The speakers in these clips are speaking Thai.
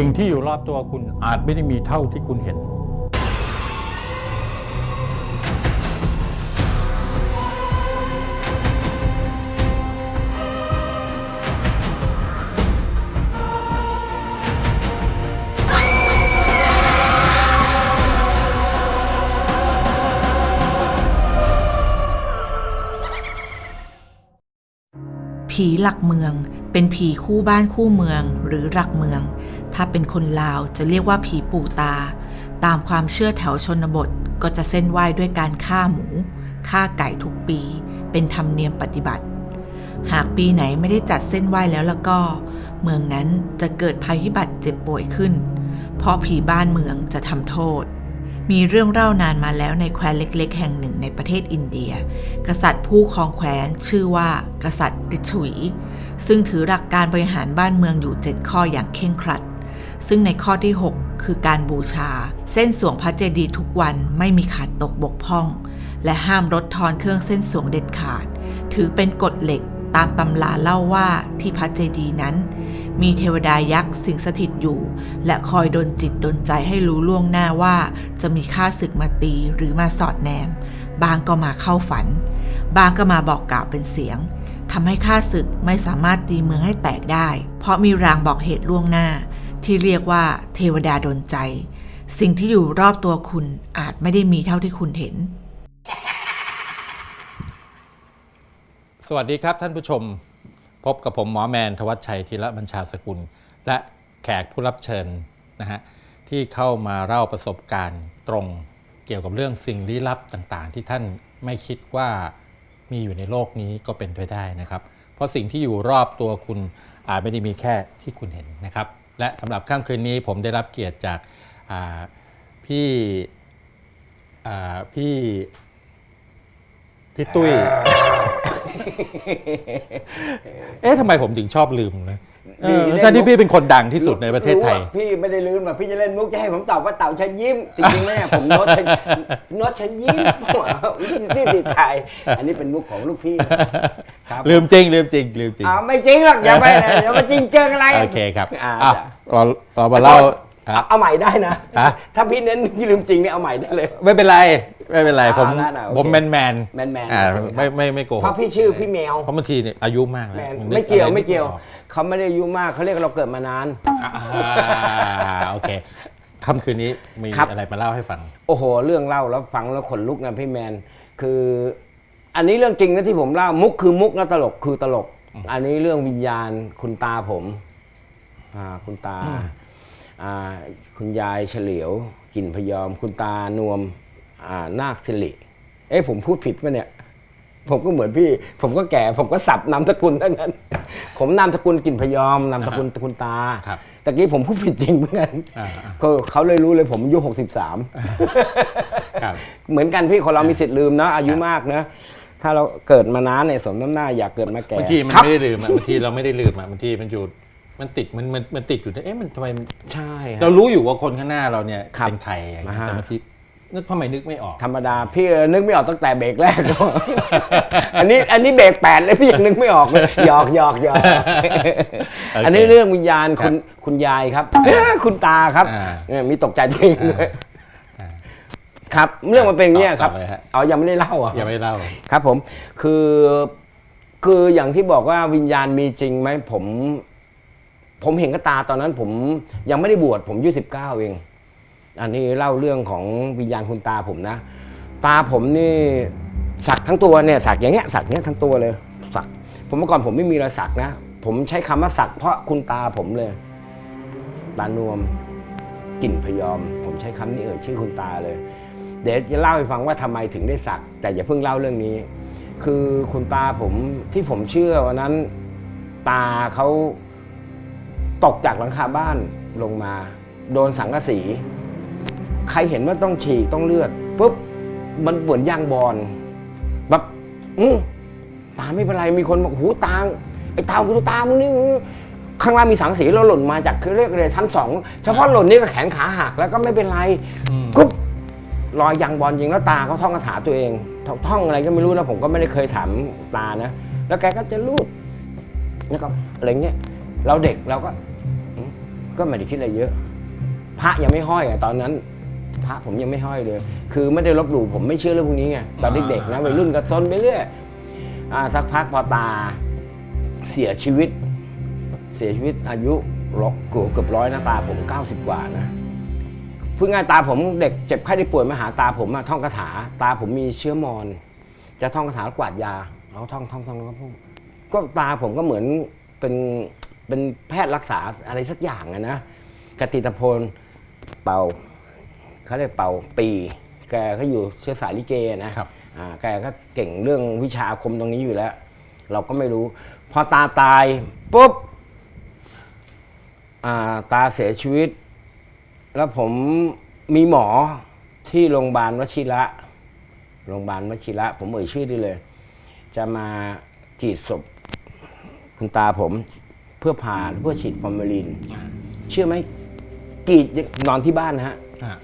สิ่งที่อยู่รอบตัวคุณอาจไม่ได้มีเท่าที่คุณเห็น ผีหลักเมือง เป็นผีคู่บ้านคู่เมืองหรือหลักเมือง ถ้าเป็นคนลาวจะเรียกว่าผีปู่ตา ตามความเชื่อแถวชนบทก็จะเส้นไหว้ด้วยการฆ่าหมู ฆ่าไก่ทุกปี เป็นธรรมเนียมปฏิบัติ หากปีไหนไม่ได้จัดเส้นไหว้แล้วล้วก็ เมืองนั้นจะเกิดภัยพิบัติเจ็บป่วยขึ้น เพราะผีบ้านเมืองจะทำโทษมีเรื่องเล่านานมาแล้วในแคว้นเล็ก ๆ แห่งหนึ่งในประเทศอินเดีย กษัตริย์ผู้ครองแคว้นชื่อว่า กษัตริย์ริชวี ซึ่งถือหลักการบริหารบ้านเมืองอยู่ 7 ข้ออย่างเคร่งครัด ซึ่งในข้อที่ 6 คือการบูชา เส้นสวงพระเจดีย์ทุกวันไม่มีขาดตกบกพร่อง และห้ามลดทอนเครื่องเส้นสวงเด็ดขาด ถือเป็นกฎเหล็กตามตำราเล่าว่าที่พระเจดีย์นั้น มีเทวดายักษ์สิงสถิตอยู่ และคอยดลจิตดลใจให้รู้ล่วงหน้าว่า จะมีข้าศึกมาตีหรือมาสอดแนม บางก็มาเข้าฝัน บางก็มาบอกกล่าวเป็นเสียงทำให้ข้าศึกไม่สามารถตีเมืองให้แตกได้ เพราะมีรางบอกเหตุล่วงหน้า ที่เรียกว่าเทวดาดลใจ สิ่งที่อยู่รอบตัวคุณอาจไม่ได้มีเท่าที่คุณเห็น สวัสดีครับท่านผู้ชม พบกับผมหมอแมนทวัชชัยธีระบัญชาสกุล และแขกผู้รับเชิญนะฮะที่เข้ามาเล่าประสบการณ์ตรงเกี่ยวกับเรื่องสิ่งลี้ลับต่างๆ ที่ท่านไม่คิดว่ามีอยู่ในโลกนี้ก็เป็นไปได้นะครับ เพราะสิ่งที่อยู่รอบตัวคุณอาจไม่ได้มีแค่ที่คุณเห็นนะครับ และสำหรับค่ำคืนนี้ผมได้รับเกียรติจากอ่าพี่อ่าพี่พี่ตุ้ย เอ๊ะทำไมผมถึงชอบลืมนะ เออดีเล่นทั้งที่มุกพี่เป็นคนดังที่สุดในประเทศไทยรู้ว่าพี่ไม่ได้ลืมแบบพี่จะเล่นมุกจะให้ผมตอบว่าเต่าเชันยิ้มจริงๆแม่ผมโน้ตเชิญโน้ตเชันยิ้มที่ติดไทยอันนี้เป็นมุกของลูกพี่ครับลืมจริงลืมจริงลืมจริงอ่าไม่จริงหรอกอย่าไปนะอย่ามาจริงเจิงอะไรโอเคครับอ่าอะจ้ะเราเรามาเล่าเอา ฮะเอาใหม่ได้นะ ฮะ ถ้าพี่เน้นที่ลืมจริงเนี่ยเอาใหม่ได้เลย ไม่เป็นไรไม่เป็นไรผมอ่านั่นน่ะโอเคผมแมนแมนแมนแมนอ่าโอเคครับ ไม่ไม่ไม่โกหกเพราะพี่ชื่อพี่แมวเพราะบางทีเนี่ยอายุมากแล้วแมนนนึไม่เกี่ยวอะรไม่เกี่ยวออเขาไม่ได้อายุมากเขาเรียกเราเกิดมานาน อ่าโอเคค่ำคืนนี้มีครับ อะไรมาเล่าให้ฟัง โอ้โห เรื่องเล่าแล้วฟังแล้วขนลุกนะพี่แมน คือ อันนี้เรื่องจริงนะที่ผมเล่ามุกคือมุกนะตลกคือตลก อันนี้เรื่องวิญญาณคุณตาผม อ่าคุณตาอืมอ่า คุณยายเฉลียวกลิ่นพยอม คุณตานวมอ่านาคสิริเอ๊ะผมพูดผิดปะเนี่ย ผมก็เหมือนพี่ ผมก็แก่ ผมก็สับนามสกุลทั้งนั้น ผมนามสกุลกลิ่นพยอมนามสกุลคุณตาครับตะกี้ผมพูดผิดจริงเหมือนกันอ่าอ่าก็เขาเลยรู้เลยผมอายุหกสิบสามครับเหมือนกันพี่คนเรามีสิทธิ์ลืมนะอายุมากนะถ้าเราเกิดมานานเนี่ยสมน้ำหน้าอยากเกิดมาแก่บางทีมันครับไม่ได้ลืมอะบางทีเราไม่ได้ลืมอะบางทีมันอยู่ มันติดมันมันมันติดอยู่เอ๊ะมันทำไมมันใช่ฮะ เรารู้อยู่ว่าคนข้างหน้าเราเนี่ยครับ เป็นใครอย่างเงี้ยอ่าฮะแต่บางทีนึกทำไมนึกไม่ออก ธรรมดาพี่นึกไม่ออกตั้งแต่เบรกแรก อันนี้อันนี้เบรกแปดเลยพี่ยังนึกไม่ออกเลยหยอกหยอกหยอกโอเคอันนี้เรื่องวิญญาณคุณคุณยายครับเอ้อคุณตาครับอ่าเนี่ยมีตกใจจริงด้วยอ่าครับเรื่องมันเป็นอย่างเงี้ยครับต่อเลยฮะ เอายังไม่ได้เล่าอะ อย่าไม่เล่า ครับผมคือคืออย่างที่บอกว่าวิญญาณมีจริงไหมผม ผมเห็นกับตาตอนนั้นผมยังไม่ได้บวชผมอายุสิบเก้าเอง อันนี้เล่าเรื่องของวิญญาณคุณตาผมนะ ตาผมนี่สักทั้งตัวเนี่ยสักอย่างเงี้ยสักเนี้ยทั้งตัวเลยสัก ผมเมื่อก่อนผมไม่มีรอยสักนะ ผมใช้คำว่าสัก เพราะคุณตาผมเลยตานวมกลิ่นพยอม ผมใช้คำนี้เอ่ยชื่อคุณตาเลย เดี๋ยวจะเล่าให้ฟังว่าทำไมถึงได้สัก แต่อย่าเพิ่งเล่าเรื่องนี้ คือคุณตาผมที่ผมเชื่อวันนั้น ตาเขา ตกจากหลังคาบ้านลงมา โดนสังกะสี ใครเห็นว่าต้องฉีกต้องเลือดปุ๊บมันเหมือนยางบอลแบบอือตาไม่เป็นไรมีคนบอกหูตาไอ้ตากูตามึงนี่ข้างล่างมีสังกะสีแล้วหล่นมาจากคือเรียกอะไรชั้นสองเฉพาะหล่นนี่ก็แขนขาหักแล้วก็ไม่เป็นไรอืมกุ๊บรอยยางบอลยิงแล้วตาเขาท่องคาถาตัวเองท่องท่องอะไรก็ไม่รู้นะผมก็ไม่ได้เคยถามตานะ แล้วแกก็จะรูดแล้วก็อะไรเงี้ยเราเด็กเราก็อืม ก็ไม่ได้คิดอะไรเยอะ พระยังไม่ห้อยอะตอนนั้น พระผมยังไม่ห้อยเลย คือไม่ได้ลบหลู่ผมไม่เชื่อเรื่องพวกนี้ไงตอนเด็กๆนะวัยรุ่นก็ซนไปเรื่อยอ่าสักพักพอตาเสียชีวิต เสียชีวิตอายุรกเกือบร้อยนะตาผม 90 กว่านะพูดง่ายตาผมเด็กเจ็บไข้ได้ป่วยมาหาตาผมอะท่องคาถา ตาผมมีเชื้อมอน จะท่องคาถากวาดยาเราท่องท่องท่องแล้วก็พูดก็ตาผมก็เหมือนเป็น เป็นแพทย์รักษาอะไรสักอย่างอะนะกติตพลเป่าเขาเรียกเป่าปี แกก็อยู่เชื้อสายลิเกนะครับอ่าแกก็เก่งเรื่องวิชาอาคมตรงนี้อยู่แล้ว เราก็ไม่รู้ พอตาตายปุ๊บอ่าตาเสียชีวิต แล้วผมมีหมอที่โรงพยาบาลวชิระโรงพยาบาลวชิระผมเอ่ยชื่อได้เลย จะมากรีดศพคุณตาผม เพื่อผ่าเพื่อฉีดฟอร์มาลิน เชื่อไหมกรีดนอนที่บ้านนะฮะอะ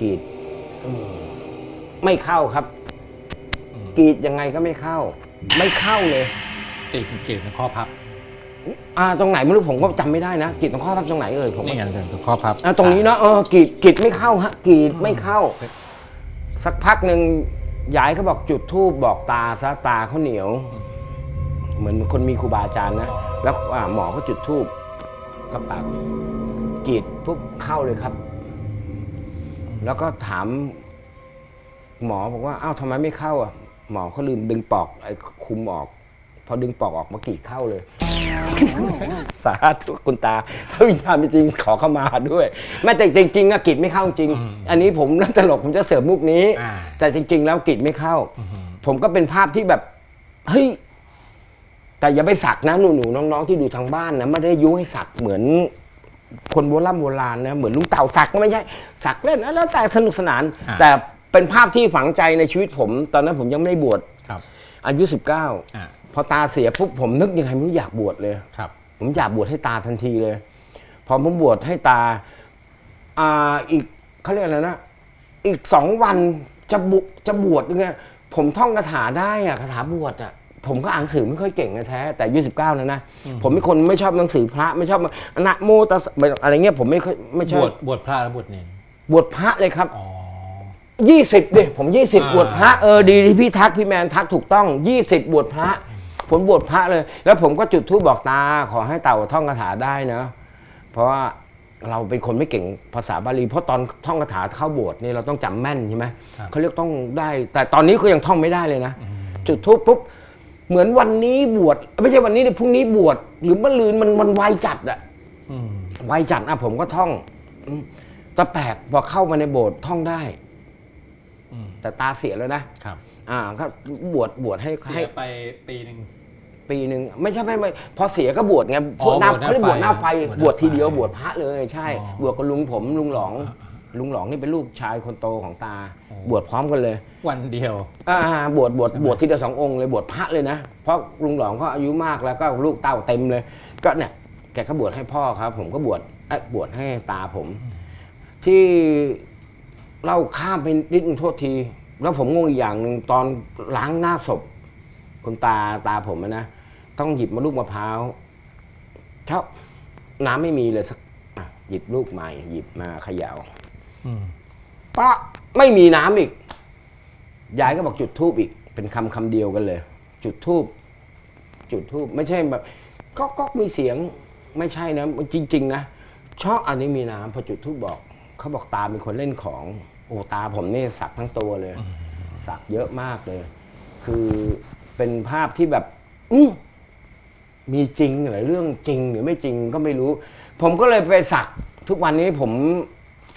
กรีดอืมไม่เข้าครับกรีดยังไงก็ไม่เข้า ไม่เข้าเลยติดเกี่ยวกับข้อพับอ่าตรงไหนไม่รู้ผมก็จำไม่ได้นะกรีดตรงข้อพับตรงไหนเอ่ยผมนี่ไงตรงข้อพับอ่าตรงนี้เนาะเออกรีดกรีดไม่เข้าฮะกรีดไม่เข้า สักพักหนึ่งยายเขาบอกจุดทูบบอกตาซะตาเขาเหนียว เหมือนคนมีครูบาอาจารย์นะ แล้วอ่าหมอก็จุดทูบก็ปากกรีดปุ๊บเข้าเลยครับ แล้วก็ถาม หมอบอกว่าอ้าวทำไมไม่เข้าอะ หมอเขาลืมดึงปอกไอ้คุมออก พอดึงปอกออกมากรีดเข้าเลย สาธุคุณตา ถ้าวิญญาณไม่จริงขอเข้ามาด้วยแม้แต่จริงๆอะกิจไม่เข้าจริงอืมอันนี้ผมเล่นตลกผมจะเสริมมุกนี้อ่าแต่จริง ๆ แล้วกิจไม่เข้าอือหือผมก็เป็นภาพที่แบบเฮ้ย แต่อย่าไปสักนะหนูๆน้องๆที่ดูทางบ้านนะไม่ได้ยุให้สักเหมือนคนโบราณโบราณนะเหมือนลุงเต่าสักก็ไม่ใช่ สักเล่นนะแล้วแต่สนุกสนาน อ่า แต่เป็นภาพที่ฝังใจในชีวิตผม ตอนนั้นผมยังไม่ได้บวชครับอายุ 19 อะพอตาเสียปุ๊บผมนึกยังไงไม่รู้อยากบวชเลย ครับ ผมอยากบวชให้ตาทันทีเลย พอผมบวชให้ตา อ่าอีกเขาเรียกอะไรนะ อีกสองวันจะบุจะบวชเนี่ยผมท่องคาถาได้อะคาถาบวชอะ ผมก็อ่านหนังสือไม่ค่อยเก่งนะแท้แต่อายุสิบเก้านะนะผมเป็นคนไม่ชอบหนังสือพระไม่ชอบนะโมตัสสะอะไรเงี้ยผมไม่ค่อยไม่ชบอวบชบวชพระและบวชเนรบวชพระเลยครับอ๋อยี่สิบดิผมยี่สิบอ่าบวชพระเออดีที่พี่ทักพี่แมนทักถูกต้องยี่สิบบวชพระ ผมบวชพระเลย แล้วผมก็จุดธูปบอกตา ขอให้เต่าท่องคาถาได้นะเพราะว่าเราเป็นคนไม่เก่งภาษาบาลี เพราะตอนท่องคาถาเข้าบวชนี่เราต้องจำแม่นใช่ไหมครับเขาเรียกต้องได้ แต่ตอนนี้ก็ยังท่องไม่ได้เลยนะ จุดธูปปุ๊บ เหมือนวันนี้บวชไม่ใช่วันนี้เลยพรุ่งนี้บวชหรือเมื่อลืนมันมันไวจัดอะอืมไวจัดอะผมก็ท่องอืมแต่แปลกพอเข้ามาในโบสถ์ท่องได้อืมแต่ตาเสียแล้วนะครับ อ่าก็บวชบวชให้เสีให้ยไปปีหนึ่ง ปีหนึ่งไม่ใช่ไม่ไม่พอเสียก็บวชไงอ๋อบวชหน้าบวชหน้าเขาเรียกบวชหน้าไฟไฟบวชหน้าบวชทีเดียวไฟบวชพระเลยใช่ อ๋อ บวชกับลุงผมลุงหลอง ลุงหลองนี่เป็นลูกชายคนโตของตาโอ้บวชพร้อมกันเลย วันเดียว อ่าบวชบวชบวชทีเดียวสององค์เลยบวชพระเลยนะ เพราะลุงหลองก็อายุมากแล้วก็ลูกเต้าเต็มเลย ก็เนี่ยแกก็บวชให้พ่อครับ ผมก็บวชเอ้ยบวชให้ตาผม ที่เล่าข้ามไปนิดนึงโทษที แล้วผมงงอีกอย่างหนึ่งตอนล้างหน้าศพคุณตาตาผมอะนะต้องหยิบมาลูกมะพร้าวเช้าน้ำไม่มีเลยสักอะหยิบลูกใหม่ หยิบมาเขยา่าอืม ปะไม่มีน้ำอีก ยายก็บอกจุดทูบอีก เป็นคำคำเดียวกันเลย จุดทูบจุดทูบไม่ใช่แบบก็ก็มีเสียงไม่ใช่นะจริง ๆ นะชอบอันนี้มีน้ำพอจุดทูบบอกเขาบอกตาเป็นคนเล่นของ โอ้ตาผมนี่สักทั้งตัวเลย สักเยอะมากเลย คือเป็นภาพที่แบบอืมมีจริงหรือเรื่องจริงหรือไม่จริงก็ไม่รู้ ผมก็เลยไปสักทุกวันนี้ผม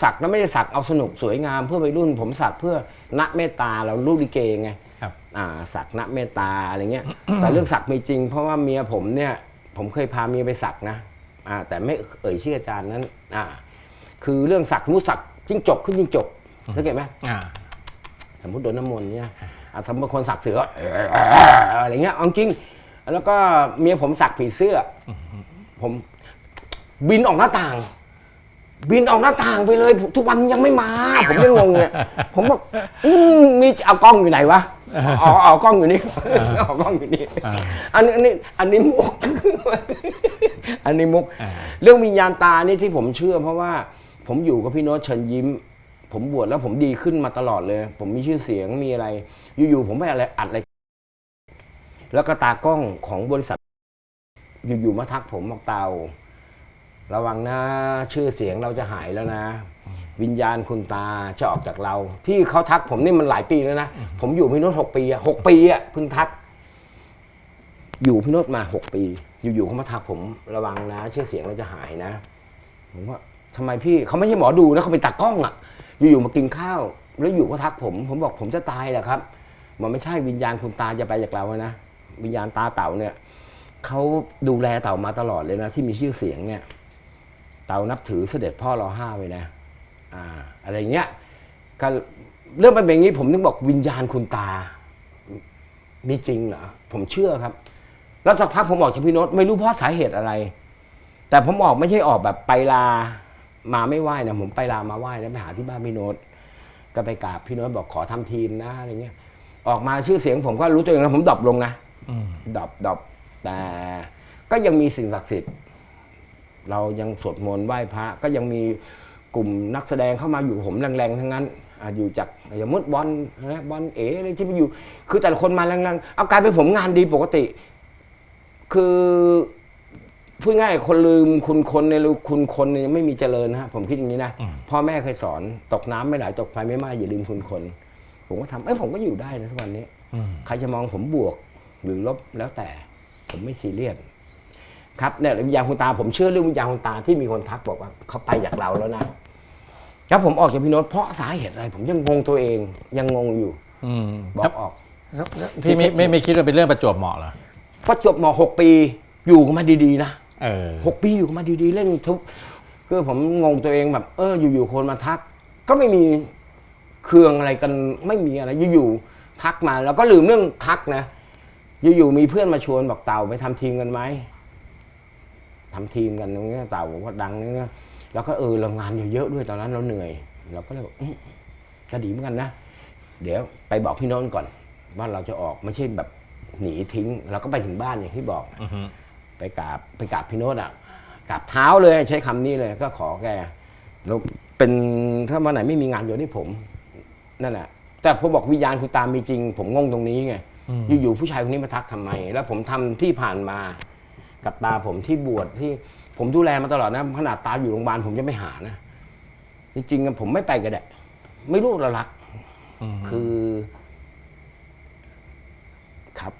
สักแล้วไม่ได้สักเอาสนุกสวยงามเพื่อวัยรุ่น ผมสักเพื่อณเมตตาเราลูกลิเกไงครับอ่าสักณเมตตาอะไรเงี้ย แต่เรื่องสักมีจริง เพราะว่าเมียผมเนี่ยผมเคยพาเมียไปสักนะอ่าแต่ไม่เอ่ยชื่ออาจารย์นั้นอ่าคือเรื่องสักสมมุติสักจิ้งจกขึ้นจิ้งจกสังเกตไหมอ่าสมมติโดนน้ำมนต์เนี่ยอะสมมติคนสักเสืออะไรเงี้ยเอาจริง แล้วก็เมียผมสักผีเสื้ออผมบินออกหน้าต่าง บินออกหน้าต่างไปเลย ทุกวันยังไม่มา ผมยังงงเนี่ยผมบอกอืมมีเอากล้องอยู่ไหนวะอ๋ออ๋อกล้องอยู่นี่อ๋อกล้องอยู่นี่อ่าอันนี้อันนี้อันนี้มุก อันนี้มุกอ่าเรื่องวิญญาณตานี่ที่ผมเชื่อ เพราะว่าผมอยู่กับพี่โน้ตเชิญยิ้ม ผมบวชแล้วผมดีขึ้นมาตลอดเลย ผมมีชื่อเสียงมีอะไร อยู่ๆผมไปอะไรอัดอะไรแล้วก็ตากล้องของบริษัท อยู่ๆมาทักผมบอกเตา ระวังนะชื่อเสียงเราจะหายแล้วนะ วิญญาณคุณตาจะออกจากเรา ที่เขาทักผมนี่มันหลายปีแล้วนะ ผมอยู่พี่โน้ตหกปีอะหกปีอะเพิ่งทัก อยู่พี่โน้ตมาหกปี อยู่ๆเขามาทักผมระวังนะชื่อเสียงเราจะหายนะ ผมว่าทำไมพี่เขาไม่ใช่หมอดูนะเขาเป็นตากล้องอะอยู่ๆมากินข้าว แล้วอยู่ก็ทักผม ผมบอกผมจะตายแหละครับ มันไม่ใช่วิญญาณคุณตาจะไปจากเราอะนะวิญญาณตาเต่าเนี่ยเขาดูแลเต่ามาตลอดเลยนะ ที่มีชื่อเสียงเนี่ย เต่านับถือเสด็จพ่อรอห้าไว้นะอ่าอะไรเงี้ยก็เรื่องมันเป็นอย่างนี้ผมถึงบอกวิญญาณคุณตา มีจริงเหรอผมเชื่อครับ แล้วสักพักผมออกจากพี่โน้ตไม่รู้เพราะสาเหตุอะไร แต่ผมออกไม่ใช่ออกแบบไปลามาไม่ไหว้นะผมไปลามาไหว้แล้วไปหาที่บ้านพี่โน้ตก็ไปกราบพี่โน้ตบอกขอทำทีมนะอะไรเงี้ย ออกมาชื่อเสียงผมก็รู้ตัวเองแล้วผมดรอปลงนะอืมดรอปดรอปแต่ก็ยังมีสิ่งศักดิ์สิทธิ์ เรายังสวดมนต์ไหว้พระก็ยังมีกลุ่มนักแสดงเข้ามาอยู่กับผมแรงๆทั้งนั้นอะอยู่จากอย่างมดบอลนะบอลเอ๋อะไรที่มาอยู่ คือแต่ละคนมาแรงๆเอากลายเป็นผมงานดีปกติ คือพูดง่ายคนลืมคุณคนในยคุณคนเนี่ยยังไม่มีเจริญนะฮะผมคิดอย่างนี้นะอืมพ่อแม่เคยสอนตกน้ำไม่ไหลตกไฟไม่ไหม้อย่าลืมคุณคน ผมก็ทำเอ้ยผมก็อยู่ได้นะทุกวันนี้อืมใครจะมองผมบวกหรือลบแล้วแต่ ผมไม่ซีเรียส ครับเนี่ยวิญญาณคุณตาผมเชื่อเรื่องวิญญาณคุณตาที่มีคนทักบอกว่าเขาไปจากเราแล้วนะแล้วผมออกจากพี่โน้ตเพราะสาเหตุอะไร ผมยังงงตัวเอง ยังงงอยู่ อืมบอกออกแล้วแล้วพี่ไม่ไม่ไม่คิดว่าเป็นเรื่องประจวบเหมาะเหรอพอจบมหกปีอยู่กันมาดีๆนะเออหกปีอยู่กันมาดีๆ เล่นทุกคือผมงงตัวเองแบบ เออ อยู่ๆคนมาทัก ก็ไม่มีเครื่องอะไรกันไม่มีอะไรอยู่ๆทักมา แล้วก็ลืมเรื่องทักนะอยู่ๆมีเพื่อนมาชวนบอกเต่าไปทำทีมกันไหม ทำทีมกันตรงเนี้ยเต่าบอกว่าดังเนี้ยแล้วก็เออเรางานเยอะๆด้วยตอนนั้นเราเหนื่อย เราก็เลยบอกอื้อก็ดีเหมือนกันนะ เดี๋ยวไปบอกพี่โน้นก่อนว่าเราจะออกไม่ใช่แบบหนีทิ้ง เราก็ไปถึงบ้านอย่างที่บอกอือฮึไปกราบไปกราบพี่โน้ตอะกราบเท้าเลยใช้คำนี้เลย ก็ขอแกแล้วเป็นถ้าวันไหนไม่มีงานโยนให้ผมนั่นแหละแต่พอบอกวิญญาณคุณตามมีจริง ผมงงตรงนี้ไงอืมอยู่ๆผู้ชายคนนี้มาทักทำไม แล้วผมทำที่ผ่านมา กับตาผมที่บวชที่ผมดูแลมาตลอดนะขนาดตาอยู่โรงพยาบาลผมยังไม่หานะจริงๆอะผมไม่ไปก็ได้ไม่รู้เรารักมคือ ครับ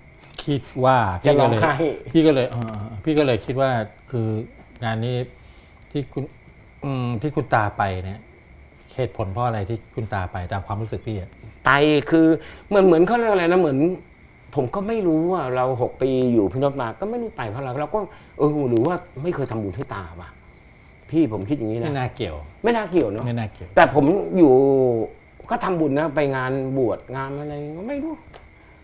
คิดว่าจะพี่ร้ก็องเลยไห้พี่ก็เลยเออพี่ก็เลยคิดว่าคืองานนี้ที่คุณอืมที่คุณตาไปเนี่ยเหตุผลเพราะอะไรที่คุณตาไปตามความรู้สึกพี่อะไตคือเหมือนเหมือนเขาเรียกอะไรนะเหมือน ผมก็ไม่รู้ว่าเราหกปีอยู่พี่นพมาก็ไม่รู้ไปเพราะอะไรเราก็เออหรือว่าไม่เคยทำบุญให้ตาว่ะพี่ผมคิดอย่างนี้ไม่นะน่าเกี่ยว ไม่น่าเกี่ยวเนาะไม่น่าเกี่ยว แต่ผมอยู่ก็ทำบุญนะไปงานบวชงานอะไรก็ไม่รู้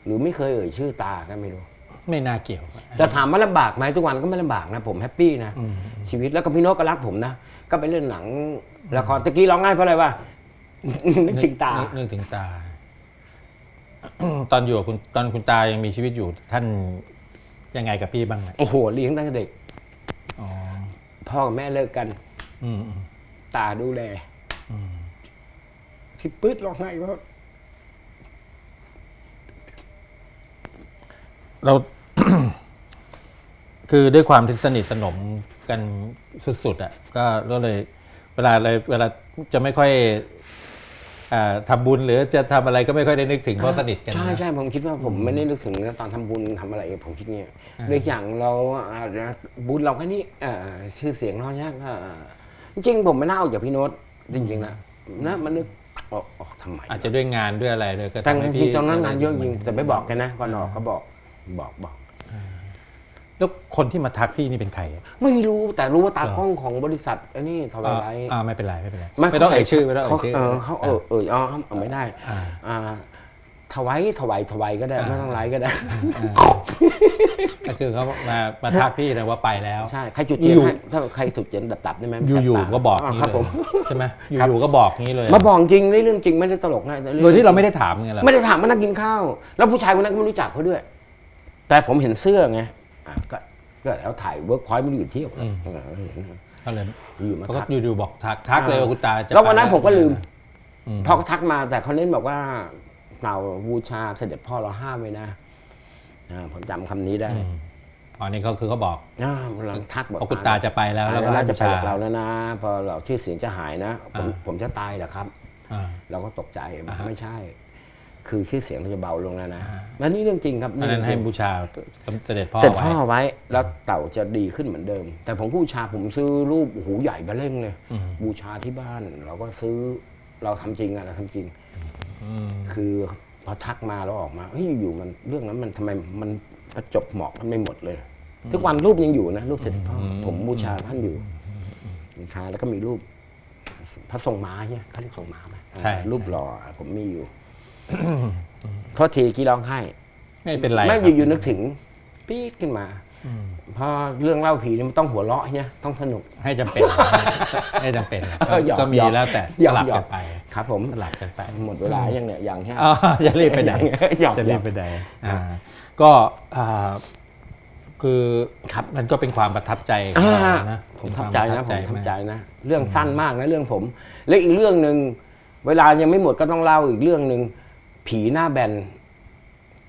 หรือไม่เคยเอ่ยชื่อตาก็ไม่รู้ ไม่น่าเกี่ยวแต่ถามว่าลำบากไหมทุกวันก็ไม่ลำบากนะ ผมแฮปปี้นะอืมชีวิตแล้วก็พี่โนตก็รักผมนะก็ไปเล่นหนังละครตะกี้ร้องไห้เพราะอะไรวะนึกถึงตานึกนึกถึงตา ตอนอยู่กับคุณตอนคุณตายังมีชีวิตอยู่ท่านยังไงกับพี่บ้างอะโอ้โหเลี้ยงตั้งแต่เด็ก อ๋อพ่อกับแม่เลิกกัน อืมอืมตาดูแลอืมที่ปื๊ดร้องไห้เพราะเรา คือด้วยความที่สนิทสนมกันสุดๆอะก็ก็เลย เวลาเลยเวลาจะไม่ค่อย อ่าทำบุญหรือจะทำอะไรก็ไม่ค่อยได้นึกถึงเพราะสนิทกันใช่นะใช่ผมคิดว่าผมไม่ได้นึกถึงนะตอนทำบุญทำอะไรผมคิดเงี้ยอ่าในอย่างเราอาจจะบุญเราแค่นี้เอ่อชื่อเสียงเราเนี่ยก็จริงๆผมไม่น่าออกจากพี่โน้ตจริงๆนะนะมันนึกออกออกทำไมอาจจะด้วยงานด้วยอะไรด้วยก็แต่ทำให้จพี่ริงๆตอนนั้นงานเยอะจริงแต่ไม่บอกแกันนะก่อนออกก็บอกบอกบอก แล้วคนที่มาทักพี่นี่เป็นใครอะไม่รู้แต่รู้ว่าตาเหรอกล้องของบริษัทไอ้นี่ทวายไลท์อ่าไม่เป็นไรไม่เป็นไรไม่ไม่ต้องเอ่ยชื่อไม่ต้องเอ่เขายชื่อเออเขาเออเออเอาเอาไม่ได้อ่าอ่าถวายถวายถวายก็ได้อ่าไม่ต้องไลฟ์ก็ได้อ่าก็คือเขามามาทักพี่เลยว่าไปแล้วใช่ใครจุดเทียนอยู่ให้ถ้าใครจุดเทียนดับๆได้ไหมมันอแสบยู่ตาๆก็บอกนี้ครับเลผยมใช่ไหมอครับยู่ๆก็บอกนี้เลยมาบอกจริงนี่เรื่องจริงไม่ได้ตลกนะโดยที่เราไม่ได้ถามไงล่ะไม่ได้ถามมานั่งกินข้าว แล้วผู้ชายคนนั้นก็ไม่รู้จักเขาด้วย แต่ผมเห็นเสื้อไงอะ ก็ก็แล้วถ่ายเวิร์กพอยต์ไม่ได้อยู่เที่ยวอืมเออเห็นก็เลยอยู่มาเขาก็ทักอยู่ๆบอกทักทักเลยว่าคุณตาจะแล้ววันนั้นไปผมก็ลืมอืมพอเขาทักมาแต่เขาเน้นบอกว่าเราบูชาเสด็จพ่อเราห้ามไว้นะอ่าผมจำคำนี้ได้อืมอ๋อนี่เขาคือเขาบอกอ่าเวลาทักบอกเพราะคุณตาจะไปแล้วแล้แล้ววก็น่าจะไปบูชกับเราแล้วนะ พอเราชื่อเสียงจะหายนะ ผมอ่าผมจะตายเหรอครับอ่าเราก็ตกใจอ่าฮะไม่ใช่ คือชื่อเสียงเราจะเบาลงแล้วนะอ่าและนี่เรื่องจริงครับอันนั้นเรื่ให้งจริงบูชาเสด็จพ่อเสร็จไว้พ่อไว้ แล้วเต่าจะดีขึ้นเหมือนเดิม แต่ผมบูชาผมซื้อรูปโอ้โหใหญ่เบะเร่งเลยอืมบูชาที่บ้านเราก็ซื้อเราทำจริงอะเราทำจริงอืมคือพอทักมาแล้วออกมาเฮ้ยอยู่ๆมันเรื่องนั้นมันทำไมมันประจบเหมาะกันไม่หมดเลย ทุกวันรูปยังอยู่นะรูปเสด็จพ่ออผมบูชาท่านอยู่บูชาแล้วก็มีรูปพระทรงม้าเนี่ยเขาเรียกทรงม้าไหมใช่รูปใช่หล่อผมมีอยู่ โทษทีกี่ร้องไห้ ไม่เป็นไรแม่ครับอยู่ๆนึกถึงปี๊ดขึ้นมาอืมเพราะเรื่องเล่าผีเนี่ยมันต้องหัวเราะเนี่ยต้องสนุก ให้จำเป็น ให้จำเป็นเออหยอกก็มีหยอกแล้วแต่หยสอกลับหยอกักนไปครับผม สลับกันไปหมดเวลายังเนี่ยยังแค่อ๋อจะรีบไปไหนหยอกจะหยรีอบกไปไหนอ่าก็อ่าคือครับ มันก็เป็นความประทับใจของเรานะผมทับใจนะผมทับใจมากนะ เรื่องสั้นมากนะเรื่องผม และอีกเรื่องหนึ่งเวลายังไม่หมดก็ต้องเล่าอีกเรื่องหนึ่ง ผีหน้าแบน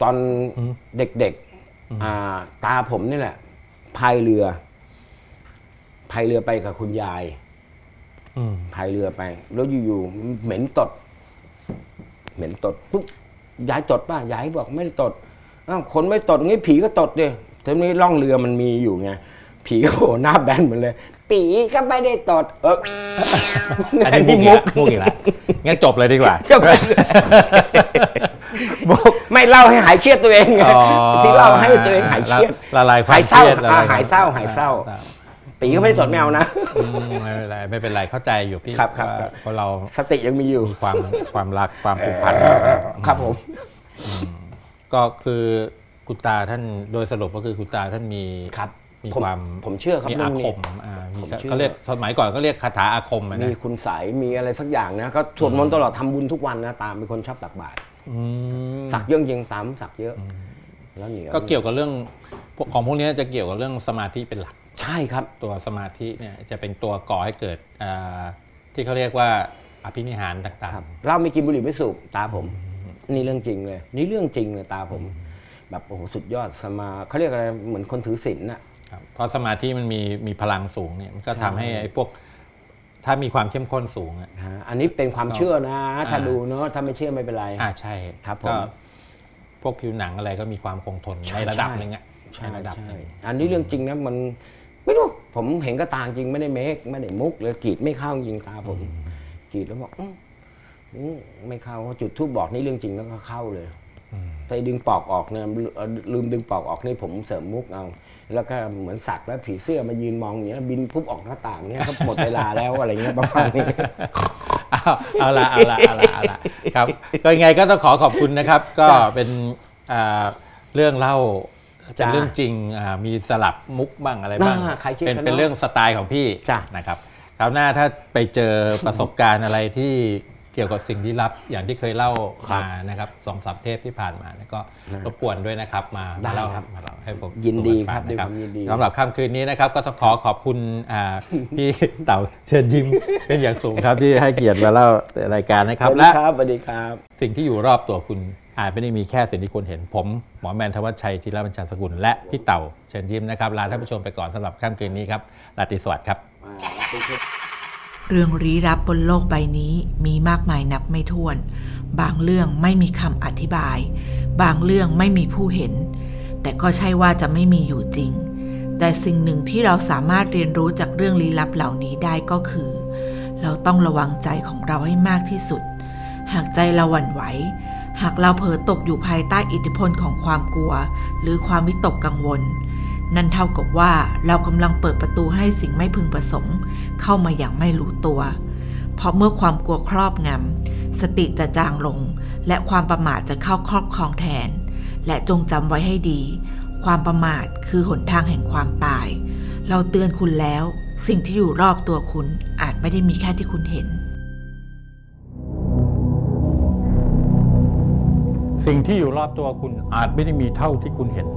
ตอนอืมเด็กๆอ่าตาผมนี่แหละพายเรือพายเรือไปกับคุณยายอืมพายเรือไป แล้วอยู่ๆเหม็นตด เหม็นตดปุ๊บยายตดป่ะยายบอกไม่ได้ตดอ้าวคนไม่ตดงี้ผีก็ตดดิทีนี้ล่องเรือมันมีอยู่ไงผีก็โผล่หน้าแบนเหมือนเลย ปีก็ไม่ได้ตดเอออันนี้มุกอีกแล้วมุกอีกแล้วงั้นจบเลยดีกว่าจบไม่เล่าให้หายเครียดตัวเองไงอ๋อที่เล่าให้ตัวเองหายเครียดละลายความหายเศร้าครียดละลอ่าหายเศร้าหายเศร้าปีก็ไม่ได้ตดแมวนะอืมไม่เป็นไรไม่เป็นไรเข้าใจอยู่พี่ครับครับว่าครับเพราะเราสติยังมีอยู่มีความความรักความผูกพันครับผมก็คือคุณตาท่านโดยสรุปก็คือคุณตาท่านมีครับ มีผมความผมเชื่อครับมีเรื่อาองนี้คมอ่ามีผมเชื่อเขาเรียกสมัยก่อนก็เรียกคาถาอาคมอะมีนะคุณใสยมีอะไรสักอย่างนะก็สวดมนต์ตลอดทำบุญทุกวันนะตามเป็นคนชอบตักบาตรอืมสักเยอะจริงตามสักเยอะแล้วเหนียวก็เกี่ยวกับเรื่องพวกของพวกนี้จะเกี่ยวกับเรื่องสมาธิเป็นหลัก ใช่ครับตัวสมาธิเนี่ยจะเป็นตัวก่อให้เกิดอ่าที่เขาเรียกว่าอภินิหารต่างครับเราไม่กินบุหรี่ไม่สูบตาผม นี่เรื่องจริงเลย นี่เรื่องจริงเลยตาผม แบบโอ้โหสุดยอดสมาเขาเรียกอะไรเหมือนคนถือศีลน่ะๆ ครับเพราะสมาธิมันมีมีพลังสูงเนี่ยมันก็ใช่ทำให้ไอ้พวกถ้ามีความเข้มข้นสูงอะฮะอันนี้เป็นความเชื่อนะ ถ้าอ่าดูเนาะถ้าไม่เชื่อไม่เป็นไรอ่าใช่ครับผมก็พวกผิวหนังอะไรก็มีความคงทนใช่ในระดับใช่หนึ่งอะใช่ในระดับหใช่นึ่งอันนี้เรื่องจริงนะมันไม่รู้ผมเห็นก็ตาจริงไม่ได้เมคไม่ได้มุกเลยกรีดไม่เข้าจริงตาผมกรีดแล้วบอกอื้ออื้อไม่เข้าจุดทูบบอกนี่เรื่องจริงแล้วก็เข้าเลยอืมแต่ดึงปอกออกเนี่ยลืเอ่อลืมดึงปอกออกนี่ผมเสริมมุกเอา แล้วก็เหมือนสัตว์แล้วผีเสื้อมายืนมองอย่างเงี้ยบินปุ๊บออกหน้าต่างเนี่ยก็หมดเวลาแล้วอะไรเงี้ยประมาณนี้เอาเอาละเอาละเอาละเอาละครับ ก็ยังไงก็ต้องขอขอบคุณนะครับ ก็จ้ะเป็นอ่าเรื่องเล่าเป็นจ้ะเรื่องจริงอ่ามีสลับมุกบ้างอะไรบ้างน่าใครคิดเป็นกันเนอะเป็นเรื่องสไตล์ของพี่จ้ะนะครับคราวหน้าถ้าไปเจอประสบการณ์อะไรที่ เกี่ยวกับสิ่งที่ลับอย่างที่เคยเล่าครับมานะครับสองสามเทปที่ผ่านมาเนี่ยก็นะรบกวนด้วยนะครับมาได้มาเล่าครับมาเล่าให้ผมยินดีผมฟังครับด้วยนะความยินดีสำหรับค่ำคืนนี้นะครับ ก็ต้องขอขอบคุณอ่าพี่เต่าเชิญยิ้มเป็นอย่างสูงครับที่ให้เกียรติมาเล่ารายการนะครับสวัสดีและครับสวัสดีครับ สิ่งที่อยู่รอบตัวคุณอาจไม่ได้มีแค่สิ่งที่คุณเห็นผม หมอแมนทวัชชัยธีรบัญชาสกุลและพี่เต่าเชิญยิ้มนะครับลาท่านผู้ชมไปก่อนสำหรับค่ำคืนนี้ครับราตรีสวัสดิ์ครับ เรื่องลี้ลับบนโลกใบนี้มีมากมายนับไม่ถ้วน บางเรื่องไม่มีคำอธิบาย บางเรื่องไม่มีผู้เห็น แต่ก็ใช่ว่าจะไม่มีอยู่จริง แต่สิ่งหนึ่งที่เราสามารถเรียนรู้จากเรื่องลี้ลับเหล่านี้ได้ก็คือ เราต้องระวังใจของเราให้มากที่สุด หากใจเราหวั่นไหว หากเราเผลอตกอยู่ภายใต้อิทธิพลของความกลัว หรือความวิตกกังวล นั่นเท่ากับว่าเรากำลังเปิดประตูให้สิ่งไม่พึงประสงค์ เข้ามาอย่างไม่รู้ตัว เพราะเมื่อความกลัวครอบงำสติจะจางลง และความประมาทจะเข้าครอบครองแทน และจงจำไว้ให้ดี ความประมาทคือหนทางแห่งความตาย เราเตือนคุณแล้ว สิ่งที่อยู่รอบตัวคุณอาจไม่ได้มีแค่ที่คุณเห็น สิ่งที่อยู่รอบตัวคุณอาจไม่ได้มีเท่าที่คุณเห็น